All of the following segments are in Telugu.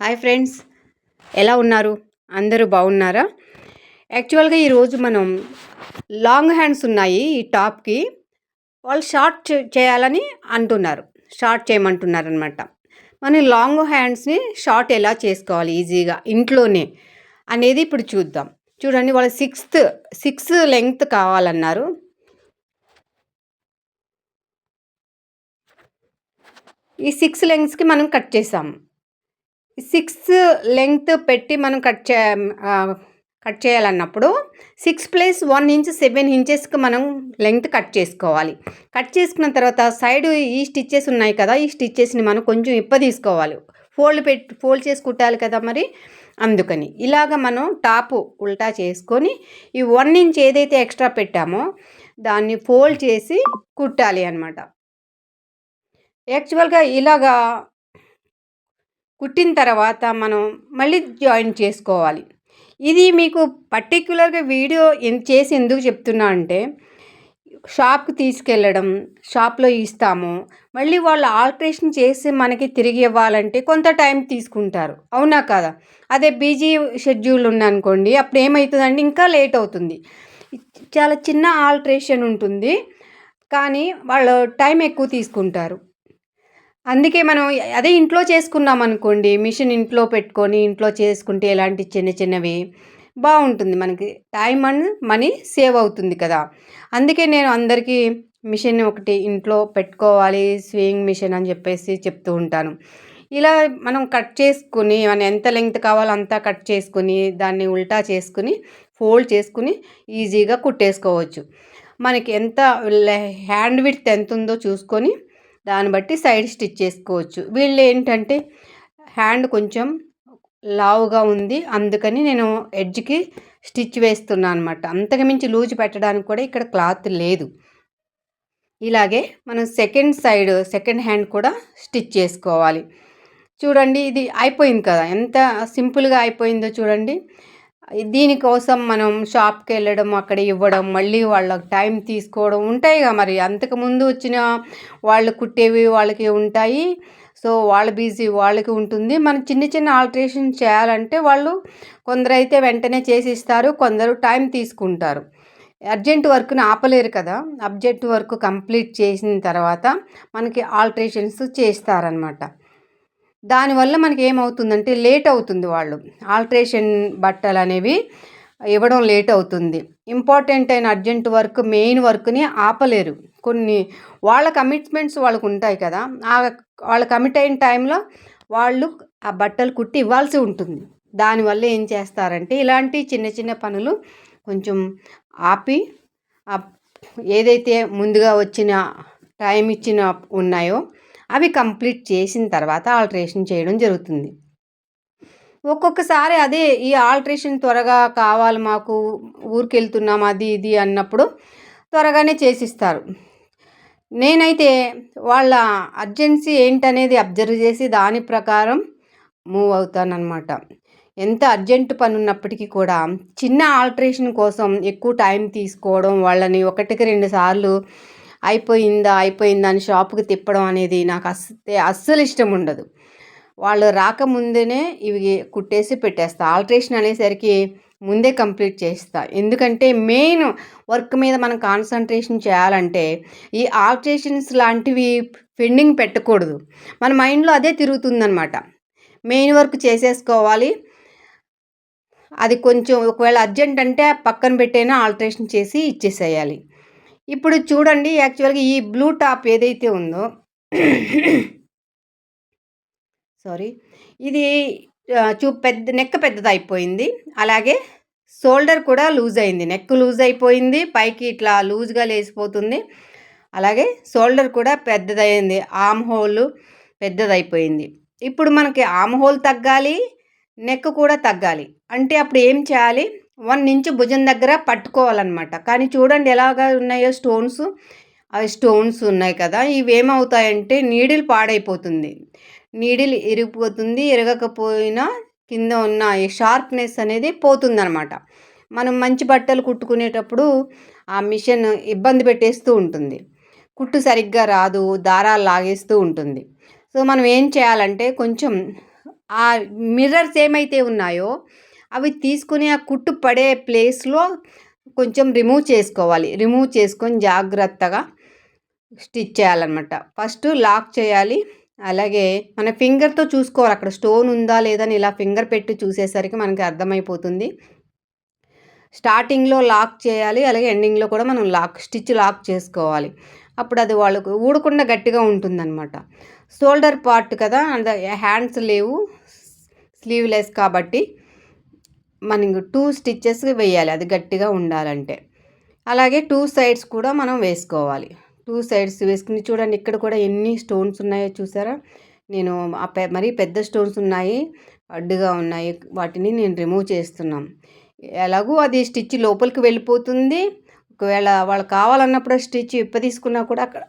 హాయ్ ఫ్రెండ్స్ ఎలా ఉన్నారు? అందరూ బాగున్నారా? యాక్చువల్గా ఈరోజు మనం లాంగ్ హ్యాండ్స్ ఉన్నాయి ఈ టాప్కి. వాళ్ళు షార్ట్ చేయాలని అంటున్నారు. షార్ట్ చేయమంటున్నారు అనమాట మనం లాంగ్ హ్యాండ్స్ని షార్ట్ ఎలా చేసుకోవాలి ఈజీగా ఇంట్లోనే అనేది ఇప్పుడు చూద్దాం. చూడండి వాళ్ళు సిక్స్త్ సిక్స్ లెంగ్త్ కావాలన్నారు. ఈ సిక్స్ లెంగ్స్కి మనం కట్ చేసాం. సిక్స్ లెంగ్త్ పెట్టి మనం కట్ చే cut చేయాలన్నప్పుడు six plus one inch seven ఇంచెస్కి మనం లెంగ్త్ కట్ చేసుకోవాలి. కట్ చేసుకున్న తర్వాత సైడ్ ఈ స్టిచ్చెస్ ఉన్నాయి కదా ఈ స్టిచ్చెస్ని మనం కొంచెం ఇప్ప తీసుకోవాలి. ఫోల్డ్ పెట్టి ఫోల్డ్ చేసి కుట్టాలి కదా మరి? అందుకని ఇలాగ మనం టాప్ ఉల్టా చేసుకొని ఈ వన్ ఇంచ్ ఏదైతే ఎక్స్ట్రా పెట్టామో దాన్ని ఫోల్డ్ చేసి కుట్టాలి అనమాట యాక్చువల్గా ఇలాగా కుట్టిన తర్వాత మనం మళ్ళీ జాయిన్ చేసుకోవాలి. ఇది మీకు పర్టిక్యులర్గా వీడియో చేసి ఎందుకు చెప్తున్నా అంటే షాప్కి తీసుకెళ్ళడం షాప్లో ఇస్తాము మళ్ళీ వాళ్ళు ఆల్ట్రేషన్ చేసి మనకి తిరిగి ఇవ్వాలంటే కొంత టైం తీసుకుంటారు. అవునా కదా? అదే బీజీ షెడ్యూల్ ఉందనుకోండి అప్పుడు ఏమవుతుందంటే ఇంకా లేట్ అవుతుంది. చాలా చిన్న ఆల్ట్రేషన్ ఉంటుంది కానీ వాళ్ళు టైం ఎక్కువ తీసుకుంటారు. అందుకే మనం అదే ఇంట్లో చేసుకున్నాం అనుకోండి మిషన్ ఇంట్లో పెట్టుకొని ఇంట్లో చేసుకుంటే ఇలాంటి చిన్న చిన్నవి బాగుంటుంది. మనకి టైం అండ్ మనీ సేవ్ అవుతుంది కదా. అందుకే నేను అందరికీ మిషన్ ఒకటి ఇంట్లో పెట్టుకోవాలి స్వింగ్ మిషన్ అని చెప్పేసి చెప్తూ ఉంటాను. ఇలా మనం కట్ చేసుకుని మనం ఎంత లెంగ్త్ కావాలో అంతా కట్ చేసుకుని దాన్ని ఉల్టా చేసుకుని ఫోల్డ్ చేసుకుని ఈజీగా కుట్టేసుకోవచ్చు. మనకి ఎంత హ్యాండ్ విడ్త్ ఎంత ఉందో చూసుకొని దాన్ని బట్టి సైడ్ స్టిచ్ చేసుకోవచ్చు. వీళ్ళు ఏంటంటే హ్యాండ్ కొంచెం లావుగా ఉంది. అందుకని నేను ఎడ్జ్కి స్టిచ్ వేస్తున్నాను అనమాట అంతకుమించి లూజ్ పెట్టడానికి కూడా ఇక్కడ క్లాత్ లేదు. ఇలాగే మనం సెకండ్ సైడ్ సెకండ్ హ్యాండ్ కూడా స్టిచ్ చేసుకోవాలి. చూడండి ఇది అయిపోయింది కదా? ఎంత సింపుల్గా అయిపోయిందో చూడండి. దీనికోసం మనం షాప్కి వెళ్ళడం అక్కడ ఇవ్వడం మళ్ళీ వాళ్ళకి టైం తీసుకోవడం ఉంటాయిగా మరి. అంతకుముందు వచ్చిన వాళ్ళు కుట్టేవి వాళ్ళకి ఉంటాయి. సో వాళ్ళ బిజీ వాళ్ళకి ఉంటుంది. మనం చిన్న చిన్న ఆల్టరేషన్ చేయాలంటే వాళ్ళు కొందరైతే వెంటనే చేసి ఇస్తారు కొందరు టైం తీసుకుంటారు. అర్జెంట్ వర్క్ని ఆపలేరు కదా. అర్జెంట్ వర్క్ కంప్లీట్ చేసిన తర్వాత మనకి ఆల్టరేషన్స్ చేస్తారనమాట దానివల్ల మనకి ఏమవుతుందంటే లేట్ అవుతుంది వాళ్ళు. ఆల్ట్రేషన్ బట్టలు అనేవి ఇవ్వడం లేట్ అవుతుంది. ఇంపార్టెంట్ అయిన అర్జెంట్ వర్క్ మెయిన్ వర్క్ని ఆపలేరు. కొన్ని వాళ్ళ కమిట్మెంట్స్ వాళ్ళకు ఉంటాయి కదా ఆ వాళ్ళ కమిట్ అయిన టైంలో వాళ్ళు ఆ బట్టలు కుట్టి ఇవ్వాల్సి ఉంటుంది. దానివల్ల ఏం చేస్తారంటే ఇలాంటి చిన్న చిన్న పనులు కొంచెం ఆపి ఆ ఏదైతే ముందుగా వచ్చిన టైం ఇచ్చిన ఉన్నాయో అవి కంప్లీట్ చేసిన తర్వాత ఆల్ట్రేషన్ చేయడం జరుగుతుంది. ఒక్కొక్కసారి అదే ఈ ఆల్ట్రేషన్ త్వరగా కావాలి మాకు ఊరికెళ్తున్నాం అది ఇది అన్నప్పుడు త్వరగానే చేసిస్తారు. నేనైతే వాళ్ళ అర్జెన్సీ ఏంటనేది అబ్జర్వ్ చేసి దాని ప్రకారం మూవ్ అవుతానన్నమాట. ఎంత అర్జెంట్ పని ఉన్నప్పటికీ కూడా చిన్న ఆల్ట్రేషన్ కోసం ఎక్కువ టైం తీసుకోవడం వాళ్ళని ఒకటికి రెండు సార్లు అయిపోయిందా అయిపోయిందా అని షాప్కి తిప్పడం అనేది నాకు అస్సలు అస్సలు ఇష్టం ఉండదు. వాళ్ళు రాకముందేనే ఇవి కుట్టేసి పెట్టేస్తా. ఆల్ట్రేషన్ అనేసరికి ముందే కంప్లీట్ చేస్తా. ఎందుకంటే మెయిన్ వర్క్ మీద మనం కాన్సన్ట్రేషన్ చేయాలంటే ఈ ఆల్ట్రేషన్స్ లాంటివి పెండింగ్ పెట్టకూడదు. మన మైండ్లో అదే తిరుగుతుందనమాట మెయిన్ వర్క్ చేసేసుకోవాలి. అది కొంచెం ఒకవేళ అర్జెంట్ అంటే పక్కన పెట్టైనా ఆల్ట్రేషన్ చేసి ఇచ్చేసేయాలి. ఇప్పుడు చూడండి యాక్చువల్గా ఈ బ్లూ టాప్ ఏదైతే ఉందో సారీ ఇది చూ పెద్ద నెక్ పెద్దదైపోయింది అలాగే షోల్డర్ కూడా లూజ్ అయింది. నెక్ లూజ్ అయిపోయింది పైకి ఇట్లా లూజ్గా లేచిపోతుంది. అలాగే షోల్డర్ కూడా పెద్దదైంది ఆమ్ హోల్ పెద్దదైపోయింది ఇప్పుడు మనకి ఆమ్ హోల్ తగ్గాలి నెక్ కూడా తగ్గాలి. అంటే అప్పుడు ఏం చేయాలి? వన్ ఇంచ్ భుజం దగ్గర పట్టుకోవాలన్నమాట. కానీ చూడండి ఎలాగా ఉన్నాయో స్టోన్స్. అవి స్టోన్స్ ఉన్నాయి కదా ఇవి ఏమవుతాయంటే నీడిల్ పాడైపోతుంది. నీడిల్ ఇరిగిపోతుంది ఇరగకపోయినా కింద ఉన్న ఈ షార్ప్నెస్ అనేది పోతుందన్నమాట. మనం మంచి బట్టలు కుట్టుకునేటప్పుడు ఆ మిషన్ ఇబ్బంది పెట్టేస్తూ ఉంటుంది. కుట్టు సరిగ్గా రాదు దారాలు లాగేస్తూ ఉంటుంది. సో మనం ఏం చేయాలంటే కొంచెం ఆ మిర్రర్స్ ఏమైతే ఉన్నాయో అవి తీసుకుని ఆ కుట్టు పడే ప్లేస్లో కొంచెం రిమూవ్ చేసుకోవాలి. రిమూవ్ చేసుకొని జాగ్రత్తగా స్టిచ్ చేయాలన్నమాట. ఫస్ట్ లాక్ చేయాలి. అలాగే మన ఫింగర్తో చూసుకోవాలి. అక్కడ స్టోన్ ఉందా లేదని ఇలా ఫింగర్ పెట్టి చూసేసరికి మనకి అర్థమైపోతుంది. స్టార్టింగ్లో లాక్ చేయాలి. అలాగే ఎండింగ్లో కూడా మనం లాక్ స్టిచ్ లాక్ చేసుకోవాలి. అప్పుడు అది వాళ్ళకు ఊడకుండా గట్టిగా ఉంటుందన్నమాట. షోల్డర్ పార్ట్ కదా అండ్ హ్యాండ్స్ లేవు స్లీవ్లెస్ కాబట్టి మనం టూ స్టిచ్చెస్ వేయాలి. అది గట్టిగా ఉండాలంటే. అలాగే టూ సైడ్స్ కూడా మనం వేసుకోవాలి. టూ సైడ్స్ వేసుకుని చూడండి ఇక్కడ కూడా ఎన్ని స్టోన్స్ ఉన్నాయో చూసారా? నేను ఆ పె మరీ పెద్ద స్టోన్స్ ఉన్నాయి. అడ్డుగా ఉన్నాయి. వాటిని నేను రిమూవ్ చేస్తున్నాం. ఎలాగూ అది స్టిచ్ లోపలికి వెళ్ళిపోతుంది. ఒకవేళ వాళ్ళు కావాలన్నప్పుడు స్టిచ్ ఇప్ప తీసుకున్నా కూడా అక్కడ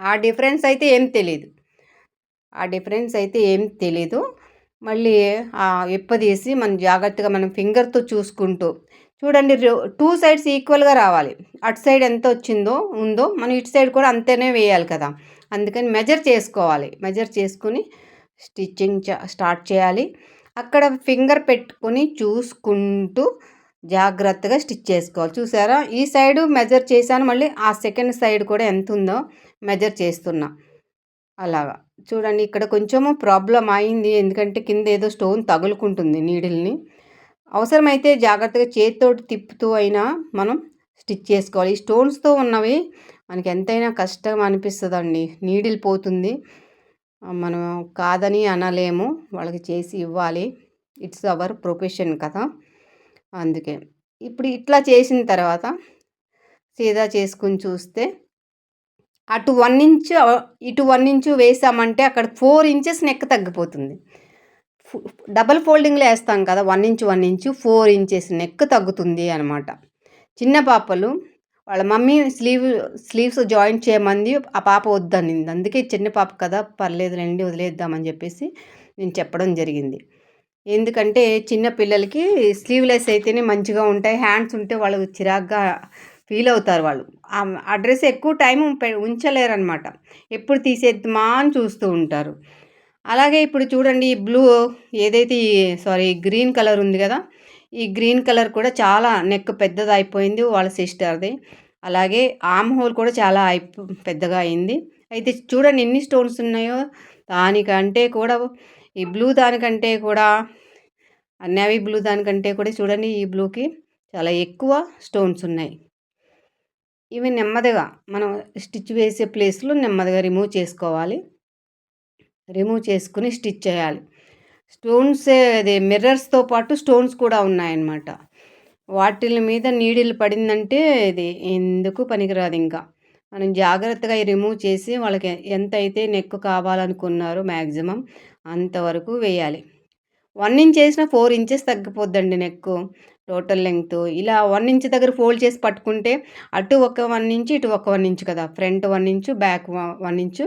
ఆ డిఫరెన్స్ అయితే ఏం తెలీదు. ఆ డిఫరెన్స్ అయితే ఏం తెలీదు. మళ్ళీ ఇప్పదీసి మనం జాగ్రత్తగా మనం ఫింగర్తో చూసుకుంటూ. చూడండి టూ సైడ్స్ ఈక్వల్గా రావాలి. అటు సైడ్ ఎంత వచ్చిందో ఉందో మనం ఇటు సైడ్ కూడా అంతేనే వేయాలి కదా. అందుకని మెజర్ చేసుకోవాలి. మెజర్ చేసుకుని స్టిచ్చింగ్ స్టార్ట్ చేయాలి. అక్కడ ఫింగర్ పెట్టుకొని చూసుకుంటూ జాగ్రత్తగా స్టిచ్ చేసుకోవాలి. చూసారా? ఈ సైడ్ మెజర్ చేశాను. మళ్ళీ ఆ సెకండ్ సైడ్ కూడా ఎంత ఉందో మెజర్ చేస్తున్నా. అలాగా. చూడండి ఇక్కడ కొంచెము ప్రాబ్లం అయింది. ఎందుకంటే కింద ఏదో స్టోన్ తగులుకుంటుంది నీడిల్ని. అవసరమైతే జాగ్రత్తగా చేతితోటి తిప్పుతూ అయినా మనం స్టిచ్ చేసుకోవాలి. ఈ స్టోన్స్తో ఉన్నవి మనకి ఎంతైనా కష్టం అనిపిస్తుందండి. నీడిల్ పోతుంది. మనం కాదని అనలేము. వాళ్ళకి చేసి ఇవ్వాలి. ఇట్స్ అవర్ ప్రొఫెషన్ కదా. అందుకే. ఇప్పుడు ఇట్లా చేసిన తర్వాత సీదా చేసుకుని చూస్తే అటు వన్ ఇంచ్ ఇటు వన్ ఇంచు వేసామంటే అక్కడ ఫోర్ ఇంచెస్ నెక్ తగ్గిపోతుంది. డబల్ ఫోల్డింగ్లో వేస్తాం కదా one inch one inch four inches neck తగ్గుతుంది అనమాట చిన్న పాపలు వాళ్ళ మమ్మీ స్లీవ్ స్లీవ్స్ జాయింట్ చేయమంది ఆ పాప వద్దనింది. అందుకే చిన్న పాప కదా పర్లేదు రండి వదిలేద్దామని చెప్పేసి నేను చెప్పడం జరిగింది. ఎందుకంటే చిన్న పిల్లలకి స్లీవ్లెస్ అయితేనే మంచిగా ఉంటాయి హ్యాండ్స్ ఉంటే వాళ్ళు చిరాగ్గా ఫీల్ అవుతారు వాళ్ళు. ఆ డ్రెస్ ఎక్కువ టైం ఉంచలేరు అనమాట ఎప్పుడు తీసేద్దామా అని చూస్తూ ఉంటారు. అలాగే ఇప్పుడు చూడండి ఈ బ్లూ ఏదైతే సారీ గ్రీన్ కలర్ ఉంది కదా ఈ గ్రీన్ కలర్ కూడా చాలా నెక్ పెద్దది అయిపోయింది వాళ్ళ సిస్టర్ది. అలాగే ఆమ్ హోల్ కూడా చాలా అయి పెద్దగా అయింది. అయితే చూడండి ఎన్ని స్టోన్స్ ఉన్నాయో. దానికంటే కూడా ఈ బ్లూ దానికంటే కూడా నేవీ బ్లూ దానికంటే కూడా చూడండి ఈ బ్లూకి చాలా ఎక్కువ స్టోన్స్ ఉన్నాయి. ఇవి నెమ్మదిగా మనం స్టిచ్ వేసే ప్లేస్లో నెమ్మదిగా రిమూవ్ చేసుకోవాలి. రిమూవ్ చేసుకుని స్టిచ్ చేయాలి. స్టోన్స్ అది మిర్రర్స్తో పాటు స్టోన్స్ కూడా ఉన్నాయన్నమాట. వాటిల మీద నీడిల్ పడిందంటే ఇది ఎందుకు పనికిరాదు ఇంకా. మనం జాగ్రత్తగా రిమూవ్ చేసి వాళ్ళకి ఎంత అయితే నెక్ కావాలనుకున్నారో మ్యాక్సిమం అంతవరకు వేయాలి. వన్ ఇంచ్ వేసినా ఫోర్ ఇంచెస్ తగ్గిపోద్దండి నెక్ టోటల్ లెంగ్త్. ఇలా వన్ ఇంచ్ దగ్గర ఫోల్డ్ చేసి పట్టుకుంటే అటు ఒక వన్ ఇంచ్ ఇటు ఒక వన్ ఇంచ్ కదా. Front one inch back one inch.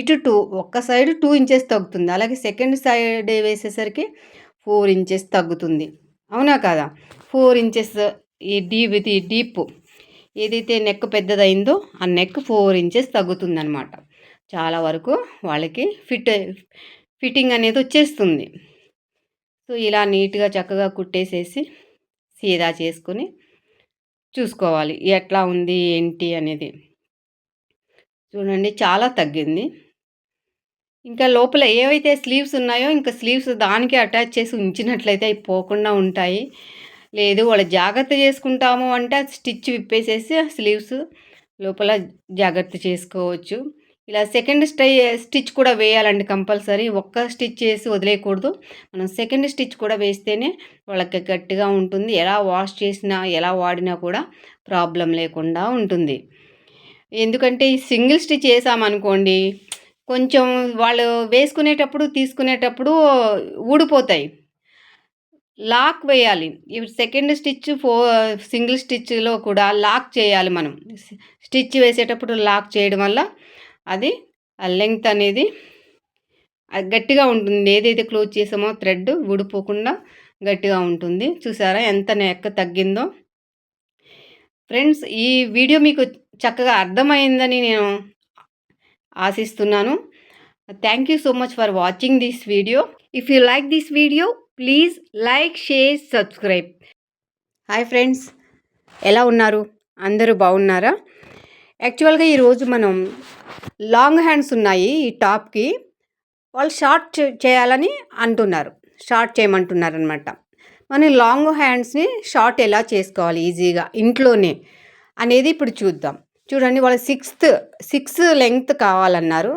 ఇటు టూ ఒక్క సైడ్ టూ ఇంచెస్ తగ్గుతుంది. అలాగే సెకండ్ సైడ్ వేసేసరికి ఫోర్ ఇంచెస్ తగ్గుతుంది. అవునా కదా? ఫోర్ ఇంచెస్ ఈ డీప్ ఇది డీప్ ఏదైతే నెక్ పెద్దదైందో ఆ నెక్ ఫోర్ ఇంచెస్ తగ్గుతుంది అనమాట చాలా వరకు వాళ్ళకి ఫిట్ ఫిట్టింగ్ అనేది వచ్చేస్తుంది. సో ఇలా నీట్గా చక్కగా కుట్టేసేసి సీదా చేసుకుని చూసుకోవాలి. ఎట్లా ఉంది ఏంటి అనేది. చూడండి చాలా తగ్గింది. ఇంకా లోపల ఏవైతే స్లీవ్స్ ఉన్నాయో ఇంకా స్లీవ్స్ దానికి అటాచ్ చేసి ఉంచినట్లయితే అవి పోకుండా ఉంటాయి. లేదు వాళ్ళు జాగ్రత్త చేసుకుంటాము అంటే స్టిచ్ విప్పేసేసి స్లీవ్స్ లోపల జాగ్రత్త చేసుకోవచ్చు. ఇలా సెకండ్ స్టై స్టిచ్ కూడా వేయాలండి కంపల్సరీ. ఒక్క స్టిచ్ చేసి వదిలేయకూడదు. మనం సెకండ్ స్టిచ్ కూడా వేస్తేనే వాళ్ళకి గట్టిగా ఉంటుంది. ఎలా వాష్ చేసినా ఎలా వాడినా కూడా ప్రాబ్లం లేకుండా ఉంటుంది. ఎందుకంటే ఈ సింగిల్ స్టిచ్ వేసామనుకోండి కొంచెం వాళ్ళు వేసుకునేటప్పుడు తీసుకునేటప్పుడు ఊడిపోతాయి. లాక్ వేయాలి. సెకండ్ స్టిచ్ ఫో సింగిల్ స్టిచ్లో కూడా లాక్ చేయాలి మనం. స్టిచ్ వేసేటప్పుడు లాక్ చేయడం వల్ల అది ఆ లెంగ్త్ అనేది గట్టిగా ఉంటుంది. ఏదైతే క్లోజ్ చేసామో థ్రెడ్ ఊడిపోకుండా గట్టిగా ఉంటుంది. చూసారా ఎంత నెక్క తగ్గిందో. ఫ్రెండ్స్ ఈ వీడియో మీకు చక్కగా అర్థమైందని నేను ఆశిస్తున్నాను. Thank you so much for watching this video if you like this video please like share subscribe hi friends ఎలా ఉన్నారు? అందరూ బాగున్నారా? యాక్చువల్గా ఈరోజు మనం లాంగ్ హ్యాండ్స్ ఉన్నాయి ఈ టాప్కి. వాళ్ళు షార్ట్ చేయాలని అంటున్నారు. షార్ట్ చేయమంటున్నారు అనమాట మనం లాంగ్ హ్యాండ్స్ని షార్ట్ ఎలా చేసుకోవాలి? ఈజీగా ఇంట్లోనే అనేది ఇప్పుడు చూద్దాం. చూడండి వాళ్ళ సిక్స్త్ సిక్స్ లెంగ్త్ కావాలన్నారు.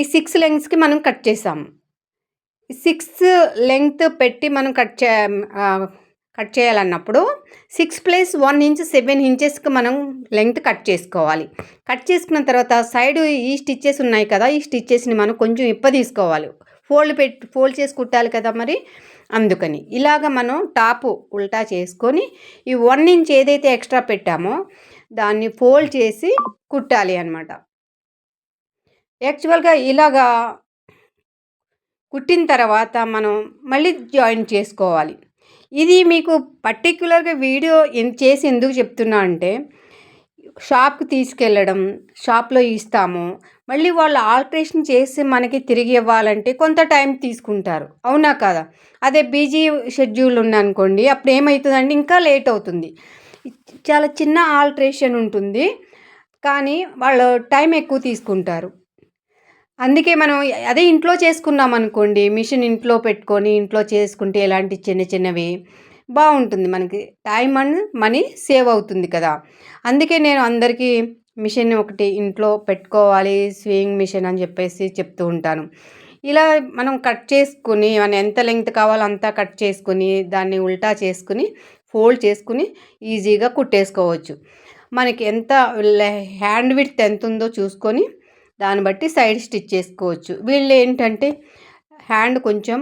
ఈ సిక్స్ లెంగ్స్కి మనం కట్ చేసాం. సిక్స్ లెంగ్త్ పెట్టి మనం కట్ చే cut చేయాలన్నప్పుడు six plus one inch seven ఇంచెస్కి మనం లెంగ్త్ కట్ చేసుకోవాలి. కట్ చేసుకున్న తర్వాత సైడ్ ఈ స్టిచ్చెస్ ఉన్నాయి కదా ఈ స్టిచ్చెస్ని మనం కొంచెం ఇప్ప తీసుకోవాలి. ఫోల్డ్ పెట్టి ఫోల్డ్ చేసి కుట్టాలి కదా మరి? అందుకని ఇలాగ మనం టాపు ఉల్టా చేసుకొని ఈ వన్ ఇంచ్ ఏదైతే ఎక్స్ట్రా పెట్టామో దాన్ని ఫోల్డ్ చేసి కుట్టాలి అనమాట యాక్చువల్గా ఇలాగా కుట్టిన తర్వాత మనం మళ్ళీ జాయిన్ చేసుకోవాలి. ఇది మీకు పర్టిక్యులర్గా వీడియో చేసి ఎందుకు చెప్తున్నా అంటే షాప్కి తీసుకెళ్ళడం షాప్లో ఇస్తాము. మళ్ళీ వాళ్ళు ఆల్ట్రేషన్ చేసి మనకి తిరిగి ఇవ్వాలంటే కొంత టైం తీసుకుంటారు. అవునా కదా? అదే బీజీ షెడ్యూల్ ఉందనుకోండి అప్పుడు ఏమవుతుందంటే ఇంకా లేట్ అవుతుంది. చాలా చిన్న ఆల్ట్రేషన్ ఉంటుంది. కానీ వాళ్ళు టైం ఎక్కువ తీసుకుంటారు. అందుకే మనం అదే ఇంట్లో చేసుకున్నాం అనుకోండి మిషన్ ఇంట్లో పెట్టుకొని ఇంట్లో చేసుకుంటే ఇలాంటి చిన్న చిన్నవి బాగుంటుంది. మనకి టైం అండ్ మనీ సేవ్ అవుతుంది కదా. అందుకే నేను అందరికీ మిషన్ ఒకటి ఇంట్లో పెట్టుకోవాలి స్వింగ్ మిషన్ అని చెప్పేసి చెప్తూ ఉంటాను. ఇలా మనం కట్ చేసుకుని మనం ఎంత లెంగ్త్ కావాలో అంతా కట్ చేసుకుని దాన్ని ఉల్టా చేసుకుని ఫోల్డ్ చేసుకుని ఈజీగా కుట్టేసుకోవచ్చు. మనకి ఎంత హ్యాండ్ విడ్త్ ఎంత ఉందో చూసుకొని దాన్ని బట్టి సైడ్ స్టిచ్ చేసుకోవచ్చు. వీళ్ళు ఏంటంటే హ్యాండ్ కొంచెం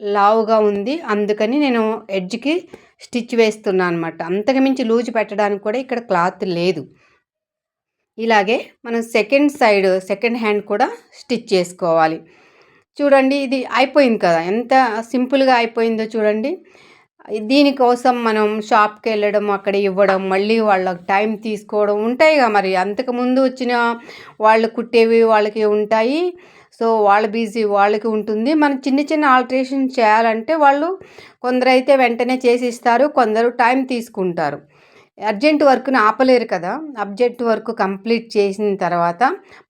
లావుగా ఉంది. అందుకని నేను ఎడ్జ్కి స్టిచ్ వేస్తున్నాను అనమాట అంతకుమించి లూజ్ పెట్టడానికి కూడా ఇక్కడ క్లాత్ లేదు. ఇలాగే మనం సెకండ్ సైడ్ సెకండ్ హ్యాండ్ కూడా స్టిచ్ చేసుకోవాలి. చూడండి ఇది అయిపోయింది కదా? ఎంత సింపుల్గా అయిపోయిందో చూడండి. దీనికోసం మనం షాప్కి వెళ్ళడం అక్కడ ఇవ్వడం మళ్ళీ వాళ్ళకి టైం తీసుకోవడం ఉంటాయిగా మరి. అంతకుముందు వచ్చిన వాళ్ళు కుట్టేవి వాళ్ళకి ఉంటాయి. సో వాళ్ళ బిజీ వాళ్ళకి ఉంటుంది. మనం చిన్న చిన్న ఆల్టరేషన్ చేయాలంటే వాళ్ళు కొందరైతే వెంటనే చేసిస్తారు కొందరు టైం తీసుకుంటారు. అర్జెంట్ వర్క్ని ఆపలేరు కదా. అర్జెంట్ వర్క్ కంప్లీట్ చేసిన తర్వాత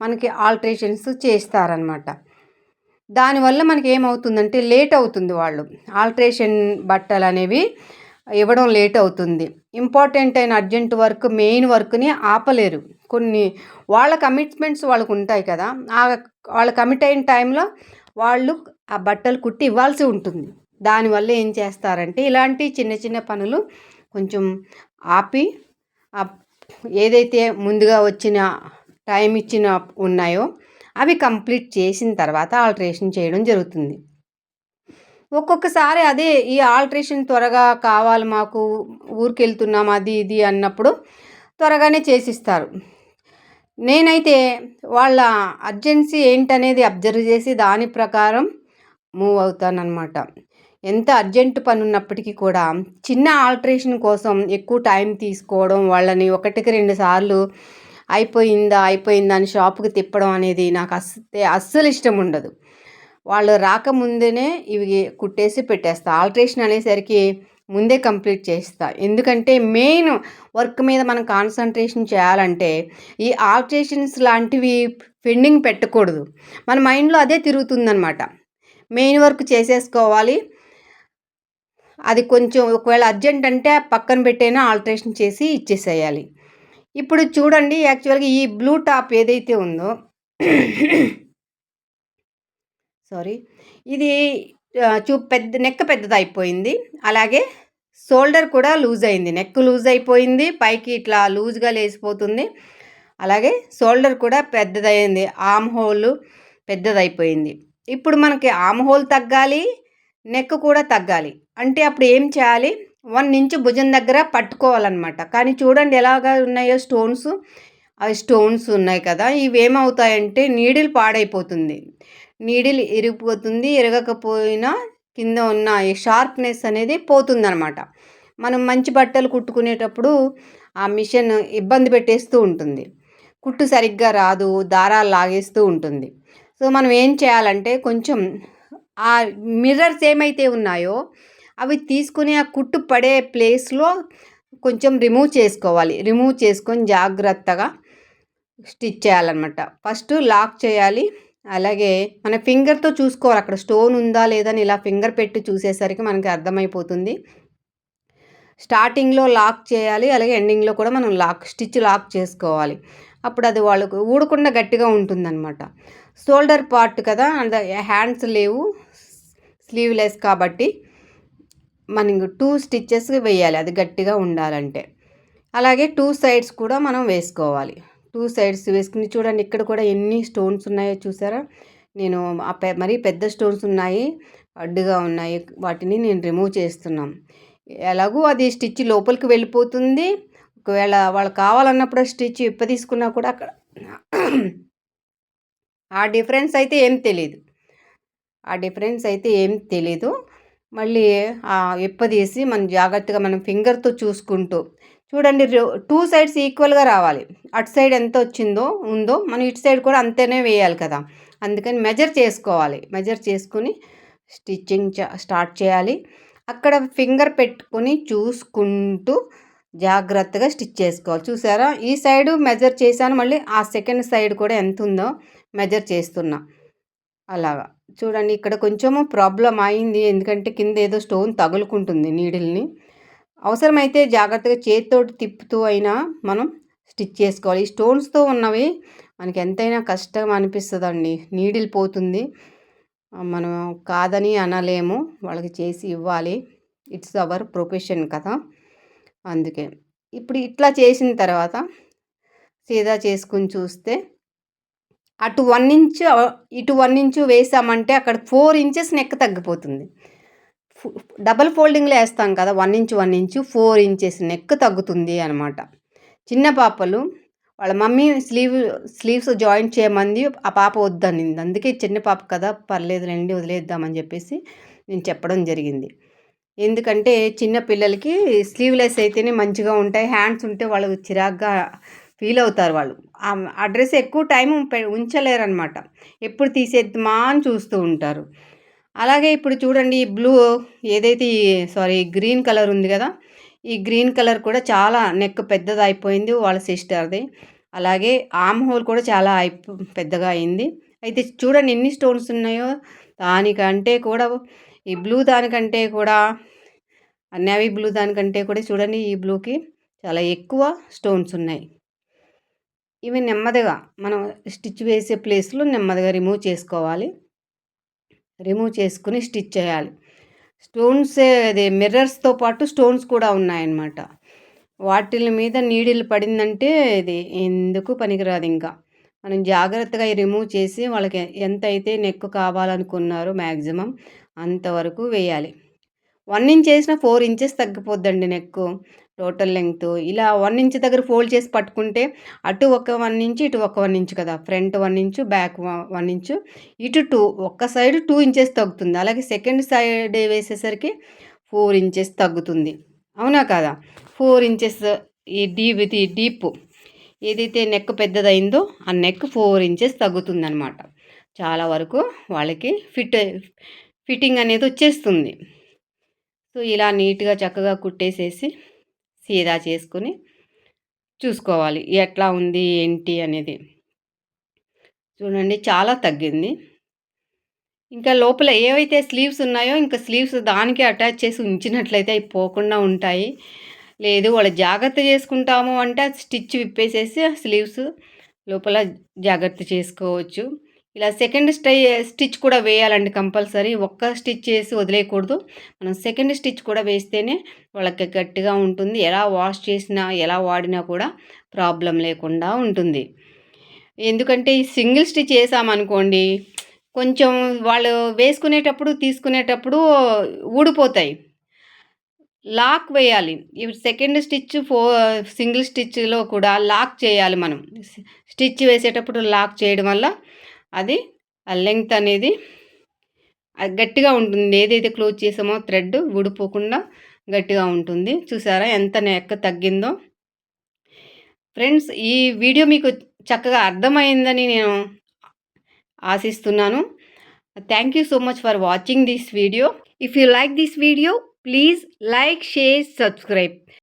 మనకి ఆల్టరేషన్స్ చేస్తారనమాట దానివల్ల మనకి ఏమవుతుందంటే లేట్ అవుతుంది వాళ్ళు. ఆల్ట్రేషన్ బట్టలు అనేవి ఇవ్వడం లేట్ అవుతుంది. ఇంపార్టెంట్ అయిన అర్జెంట్ వర్క్ మెయిన్ వర్క్ని ఆపలేరు. కొన్ని వాళ్ళ కమిట్మెంట్స్ వాళ్ళకు ఉంటాయి కదా ఆ వాళ్ళ కమిట్ అయిన టైంలో వాళ్ళు ఆ బట్టలు కుట్టి ఇవ్వాల్సి ఉంటుంది. దానివల్ల ఏం చేస్తారంటే ఇలాంటి చిన్న చిన్న పనులు కొంచెం ఆపి ఆ ఏదైతే ముందుగా వచ్చిన టైం ఇచ్చిన ఉన్నాయో అవి కంప్లీట్ చేసిన తర్వాత ఆల్ట్రేషన్ చేయడం జరుగుతుంది. ఒక్కొక్కసారి అదే ఈ ఆల్ట్రేషన్ త్వరగా కావాలి మాకు ఊరికెళ్తున్నాం అది ఇది అన్నప్పుడు త్వరగానే చేసిస్తారు. నేనైతే వాళ్ళ అర్జెన్సీ ఏంటనేది అబ్జర్వ్ చేసి దాని ప్రకారం మూవ్ అవుతానన్నమాట. ఎంత అర్జెంటు పని ఉన్నప్పటికీ కూడా చిన్న ఆల్ట్రేషన్ కోసం ఎక్కువ టైం తీసుకోవడం వాళ్ళని ఒకటికి రెండు సార్లు అయిపోయిందా అయిపోయిందా అని షాప్కి తిప్పడం అనేది నాకు అస్సే అస్సలు ఇష్టం ఉండదు. వాళ్ళు రాకముందేనే ఇవి కుట్టేసి పెట్టేస్తా. ఆల్ట్రేషన్ అనేసరికి ముందే కంప్లీట్ చేస్తా. ఎందుకంటే మెయిన్ వర్క్ మీద మనం కాన్సన్ట్రేషన్ చేయాలంటే ఈ ఆల్ట్రేషన్స్ లాంటివి పెండింగ్ పెట్టకూడదు. మన మైండ్లో అదే తిరుగుతుందనమాట మెయిన్ వర్క్ చేసేసుకోవాలి. అది కొంచెం ఒకవేళ అర్జెంట్ అంటే పక్కన పెట్టైనా ఆల్ట్రేషన్ చేసి ఇచ్చేసేయాలి. ఇప్పుడు చూడండి యాక్చువల్గా ఈ బ్లూ టాప్ ఏదైతే ఉందో సారీ ఇది చూ పెద్ద నెక్ పెద్దదైపోయింది అలాగే షోల్డర్ కూడా లూజ్ అయింది. నెక్ లూజ్ అయిపోయింది పైకి ఇట్లా లూజ్గా లేసిపోతుంది. అలాగే షోల్డర్ కూడా పెద్దదైంది ఆమ్ హోల్ పెద్దదైపోయింది ఇప్పుడు మనకి ఆమ్ హోల్ తగ్గాలి నెక్ కూడా తగ్గాలి. అంటే అప్పుడు ఏం చేయాలి? వన్ ఇంచ్ భుజం దగ్గర పట్టుకోవాలన్నమాట. కానీ చూడండి ఎలాగా ఉన్నాయో స్టోన్స్. అవి స్టోన్స్ ఉన్నాయి కదా ఇవి ఏమవుతాయంటే నీడిల్ పాడైపోతుంది. నీడిల్ ఇరిగిపోతుంది ఇరగకపోయినా కింద ఉన్న ఈ షార్ప్నెస్ అనేది పోతుందన్నమాట. మనం మంచి బట్టలు కుట్టుకునేటప్పుడు ఆ మిషన్ ఇబ్బంది పెట్టేస్తూ ఉంటుంది. కుట్టు సరిగ్గా రాదు దారాలు లాగేస్తూ ఉంటుంది. సో మనం ఏం చేయాలంటే కొంచెం ఆ మిర్రర్స్ ఏమైతే ఉన్నాయో అవి తీసుకుని ఆ కుట్టు పడే ప్లేస్లో కొంచెం రిమూవ్ చేసుకోవాలి. రిమూవ్ చేసుకొని జాగ్రత్తగా స్టిచ్ చేయాలన్నమాట. ఫస్ట్ లాక్ చేయాలి. అలాగే మన ఫింగర్తో చూసుకోవాలి. అక్కడ స్టోన్ ఉందా లేదా అని ఇలా ఫింగర్ పెట్టి చూసేసరికి మనకి అర్థమైపోతుంది. స్టార్టింగ్లో లాక్ చేయాలి. అలాగే ఎండింగ్లో కూడా మనం లాక్ స్టిచ్ లాక్ చేసుకోవాలి. అప్పుడు అది వాళ్ళకు ఊడకుండా గట్టిగా ఉంటుందన్నమాట. షోల్డర్ పార్ట్ కదా అండ్ హ్యాండ్స్ లేవు స్లీవ్లెస్ కాబట్టి మనం టూ స్టిచ్చెస్ వేయాలి. అది గట్టిగా ఉండాలంటే. అలాగే టూ సైడ్స్ కూడా మనం వేసుకోవాలి. టూ సైడ్స్ వేసుకుని చూడండి ఇక్కడ కూడా ఎన్ని స్టోన్స్ ఉన్నాయో చూసారా? నేను ఆ మరీ పెద్ద స్టోన్స్ ఉన్నాయి అడ్డుగా ఉన్నాయి. వాటిని నేను రిమూవ్ చేస్తున్నాం. ఎలాగూ అది స్టిచ్ లోపలికి వెళ్ళిపోతుంది. ఒకవేళ వాళ్ళు కావాలన్నప్పుడు స్టిచ్ ఇప్ప తీసుకున్నా కూడా అక్కడ ఆ డిఫరెన్స్ అయితే ఏం తెలీదు. ఆ డిఫరెన్స్ అయితే ఏం తెలీదు. మళ్ళీ ఇప్పదీసి మనం జాగ్రత్తగా మనం ఫింగర్తో చూసుకుంటూ. చూడండి టూ సైడ్స్ ఈక్వల్గా రావాలి. అటు సైడ్ ఎంత వచ్చిందో ఉందో మనం ఇటు సైడ్ కూడా అంతేనే వేయాలి కదా. అందుకని మెజర్ చేసుకోవాలి. మెజర్ చేసుకుని స్టిచ్చింగ్ స్టార్ట్ చేయాలి. అక్కడ ఫింగర్ పెట్టుకొని చూసుకుంటూ జాగ్రత్తగా స్టిచ్ చేసుకోవాలి. చూసారా? ఈ సైడు మెజర్ చేశాను. మళ్ళీ ఆ సెకండ్ సైడ్ కూడా ఎంత ఉందో మెజర్ చేస్తున్నా. అలాగా. చూడండి ఇక్కడ కొంచెము ప్రాబ్లం అయింది. ఎందుకంటే కింద ఏదో స్టోన్ తగులుకుంటుంది నీడిల్ని. అవసరమైతే జాగ్రత్తగా చేతితోటి తిప్పుతూ అయినా మనం స్టిచ్ చేసుకోవాలి. ఈ స్టోన్స్తో ఉన్నవి మనకి ఎంతైనా కష్టం అనిపిస్తుందండి. నీడిల్ పోతుంది. మనం కాదని అనలేము. వాళ్ళకి చేసి ఇవ్వాలి. ఇట్స్ అవర్ ప్రొఫెషన్ కదా. అందుకే. ఇప్పుడు ఇట్లా చేసిన తర్వాత సీదా చేసుకుని చూస్తే అటు వన్ ఇంచ్ ఇటు వన్ ఇంచు వేసామంటే అక్కడ ఫోర్ ఇంచెస్ నెక్ తగ్గిపోతుంది. డబల్ ఫోల్డింగ్లో వేస్తాం కదా one inch one inch four inches neck తగ్గుతుంది అనమాట చిన్న పాపలు వాళ్ళ మమ్మీ స్లీవ్ స్లీవ్స్ జాయింట్ చేయమంది ఆ పాప వద్దనింది. అందుకే చిన్న పాప కదా పర్లేదు రండి వదిలేద్దామని చెప్పేసి నేను చెప్పడం జరిగింది. ఎందుకంటే చిన్న పిల్లలకి స్లీవ్లెస్ అయితేనే మంచిగా ఉంటాయి హ్యాండ్స్ ఉంటే వాళ్ళు చిరాగ్గా ఫీల్ అవుతారు వాళ్ళు. ఆ డ్రెస్ ఎక్కువ టైం ఉంచలేరనమాట ఎప్పుడు తీసేద్దామా అని చూస్తూ ఉంటారు. అలాగే ఇప్పుడు చూడండి ఈ బ్లూ ఏదైతే సారీ గ్రీన్ కలర్ ఉంది కదా ఈ గ్రీన్ కలర్ కూడా చాలా నెక్ పెద్దది అయిపోయింది వాళ్ళ సిస్టర్ది. అలాగే ఆమ్ హోల్ కూడా చాలా అయి పెద్దగా అయింది. అయితే చూడండి ఎన్ని స్టోన్స్ ఉన్నాయో. దానికంటే కూడా ఈ బ్లూ దానికంటే కూడా నేవీ బ్లూ దానికంటే కూడా చూడండి ఈ బ్లూకి చాలా ఎక్కువ స్టోన్స్ ఉన్నాయి. ఇవి నెమ్మదిగా మనం స్టిచ్ వేసే ప్లేస్లో నెమ్మదిగా రిమూవ్ చేసుకోవాలి. రిమూవ్ చేసుకుని స్టిచ్ చేయాలి. స్టోన్స్ అదే మిర్రర్స్తో పాటు స్టోన్స్ కూడా ఉన్నాయన్నమాట. వాటి మీద నీడిల్ పడిందంటే ఇది ఎందుకు పనికిరాదు ఇంకా. మనం జాగ్రత్తగా రిమూవ్ చేసి వాళ్ళకి ఎంత అయితే నెక్ కావాలనుకున్నారో మ్యాక్సిమం అంతవరకు వేయాలి. వన్ ఇంచ్ వేసిన ఫోర్ ఇంచెస్ తగ్గిపోద్దండి నెక్ టోటల్ లెంగ్త్. ఇలా వన్ ఇంచ్ దగ్గర ఫోల్డ్ చేసి పట్టుకుంటే అటు ఒక వన్ ఇంచ్ ఇటు ఒక వన్ ఇంచ్ కదా. Front one inch back one inch. ఇటు టూ ఒక్క సైడ్ టూ ఇంచెస్ తగ్గుతుంది. అలాగే సెకండ్ సైడ్ వేసేసరికి ఫోర్ ఇంచెస్ తగ్గుతుంది. అవునా కదా? ఫోర్ ఇంచెస్ ఈ డీప్ ఇది డీప్ ఏదైతే నెక్ పెద్దదైందో ఆ నెక్ ఫోర్ ఇంచెస్ తగ్గుతుంది అనమాట చాలా వరకు వాళ్ళకి ఫిట్ ఫిట్టింగ్ అనేది వచ్చేస్తుంది. సో ఇలా నీట్గా చక్కగా కుట్టేసేసి సీదా చేసుకుని చూసుకోవాలి. ఎట్లా ఉంది ఏంటి అనేది. చూడండి చాలా తగ్గింది. ఇంకా లోపల ఏవైతే స్లీవ్స్ ఉన్నాయో ఇంకా స్లీవ్స్ దానికి అటాచ్ చేసి ఉంచినట్లయితే అవి పోకుండా ఉంటాయి. లేదు వాళ్ళు జాగ్రత్త చేసుకుంటాము అంటే స్టిచ్ విప్పేసేసి స్లీవ్స్ లోపల జాగ్రత్త చేసుకోవచ్చు. ఇలా సెకండ్ స్టై స్టిచ్ కూడా వేయాలండి కంపల్సరీ. ఒక్క స్టిచ్ చేసి వదిలేయకూడదు. మనం సెకండ్ స్టిచ్ కూడా వేస్తేనే వాళ్ళకి గట్టిగా ఉంటుంది. ఎలా వాష్ చేసినా ఎలా వాడినా కూడా ప్రాబ్లం లేకుండా ఉంటుంది. ఎందుకంటే ఈ సింగిల్ స్టిచ్ వేసామనుకోండి కొంచెం వాళ్ళు వేసుకునేటప్పుడు తీసుకునేటప్పుడు ఊడిపోతాయి. లాక్ వేయాలి. సెకండ్ స్టిచ్ ఫో సింగిల్ స్టిచ్లో కూడా లాక్ చేయాలి మనం. స్టిచ్ వేసేటప్పుడు లాక్ చేయడం వల్ల అది ఆ లెంగ్త్ అనేది గట్టిగా ఉంటుంది. ఏదైతే క్లోజ్ చేసామో థ్రెడ్ ఊడిపోకుండా గట్టిగా ఉంటుంది. చూసారా ఎంత నెక్క తగ్గిందో. ఫ్రెండ్స్ ఈ వీడియో మీకు చక్కగా అర్థమైందని నేను ఆశిస్తున్నాను. Thank you so much for watching this video. If you like this video please like share subscribe.